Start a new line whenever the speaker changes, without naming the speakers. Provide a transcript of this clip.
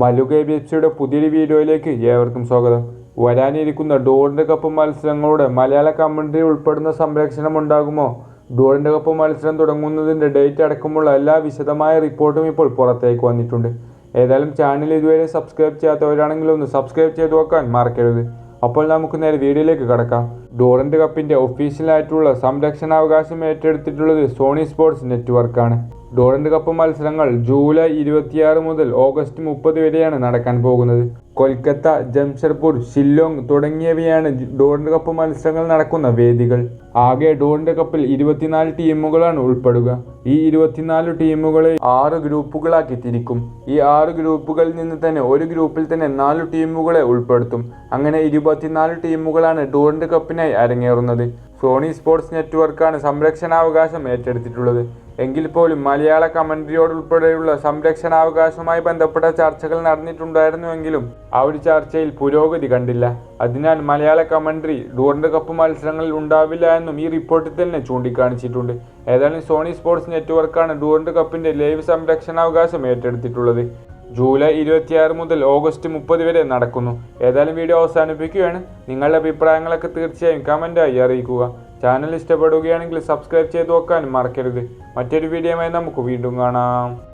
Mallu K B F സിയുടെ പുതിയൊരു വീഡിയോയിലേക്ക് ഏവർക്കും സ്വാഗതം. വരാനിരിക്കുന്ന ഡോറിന്റെ കപ്പ് മത്സരങ്ങളുടെ മലയാള കമൻട്രി ഉൾപ്പെടുന്ന സംരക്ഷണം ഉണ്ടാകുമോ? ഡോറിന്റെ കപ്പ് മത്സരം തുടങ്ങുന്നതിന്റെ ഡേറ്റ് അടക്കമുള്ള എല്ലാ വിശദമായ റിപ്പോർട്ടും ഇപ്പോൾ പുറത്തേക്ക് വന്നിട്ടുണ്ട്. ഏതായാലും ചാനൽ ഇതുവരെ സബ്സ്ക്രൈബ് ചെയ്യാത്തവരാണെങ്കിൽ ഒന്ന് സബ്സ്ക്രൈബ് ചെയ്ത് നോക്കാൻ മറക്കരുത്. അപ്പോൾ നമുക്ക് നേരെ വീഡിയോയിലേക്ക് കടക്കാം. ഡോറന്റ് കപ്പിന്റെ ഒഫീഷ്യലായിട്ടുള്ള സംരക്ഷണാവകാശം ഏറ്റെടുത്തിട്ടുള്ളത് സോണി സ്പോർട്സ് നെറ്റ്വർക്കാണ്. ഡോറന്റ് കപ്പ് മത്സരങ്ങൾ ജൂലൈ ഇരുപത്തിയാറ് മുതൽ ഓഗസ്റ്റ് മുപ്പത് വരെയാണ് നടക്കാൻ പോകുന്നത്. കൊൽക്കത്ത ജംഷഡ്പൂർ ഷില്ലോങ് തുടങ്ങിയവയാണ് ഡോളൻഡ് കപ്പ് മത്സരങ്ങൾ നടക്കുന്ന വേദികൾ. ആകെ ഡോളൻഡ് കപ്പിൽ ഇരുപത്തിനാല് ടീമുകളാണ് ഉൾപ്പെടുക. ഈ ഇരുപത്തിനാല് ടീമുകളെ ആറ് ഗ്രൂപ്പുകളാക്കി തിരിക്കും. ഈ ആറ് ഗ്രൂപ്പുകളിൽ നിന്ന് തന്നെ ഒരു ഗ്രൂപ്പിൽ തന്നെ നാല് ടീമുകളെ ഉൾപ്പെടുത്തും. അങ്ങനെ ഇരുപത്തിനാല് ടീമുകളാണ് ഡോളൻഡ് കപ്പിനായി അരങ്ങേറുന്നത്. സോണി സ്പോർട്സ് നെറ്റ്വർക്കാണ് സംരക്ഷണാവകാശം ഏറ്റെടുത്തിട്ടുള്ളത്. എങ്കിൽ പോലും മലയാള കമന്ററിയോടുൾപ്പെടെയുള്ള സംരക്ഷണാവകാശവുമായി ബന്ധപ്പെട്ട ചർച്ചകൾ നടന്നിട്ടുണ്ടായിരുന്നുവെങ്കിലും ആ ഒരു ചർച്ചയിൽ പുരോഗതി കണ്ടില്ല. അതിനാൽ മലയാള കമന്ററി ഡൂറിന്റെ കപ്പ് മത്സരങ്ങളിൽ ഉണ്ടാവില്ല എന്നും ഈ റിപ്പോർട്ടിൽ തന്നെ ചൂണ്ടിക്കാണിച്ചിട്ടുണ്ട്. ഏതായാലും സോണി സ്പോർട്സ് നെറ്റ്വർക്കാണ് ഡൂറിന്റെ കപ്പിന്റെ ലൈവ് സംരക്ഷണാവകാശം ഏറ്റെടുത്തിട്ടുള്ളത്. ജൂലൈ ഇരുപത്തിയാറ് മുതൽ ഓഗസ്റ്റ് മുപ്പത് വരെ നടക്കുന്നു. ഏതായാലും വീഡിയോ അവസാനിപ്പിക്കുകയാണ്. നിങ്ങളുടെ അഭിപ്രായങ്ങളൊക്കെ തീർച്ചയായും കമന്റായി അറിയിക്കുക. ചാനൽ ഇഷ്ടപ്പെടുകയാണെങ്കിൽ സബ്സ്ക്രൈബ് ചെയ്ത് വെക്കാനും മറക്കരുത്. മറ്റൊരു വീഡിയോയുമായി നമുക്ക് വീണ്ടും കാണാം.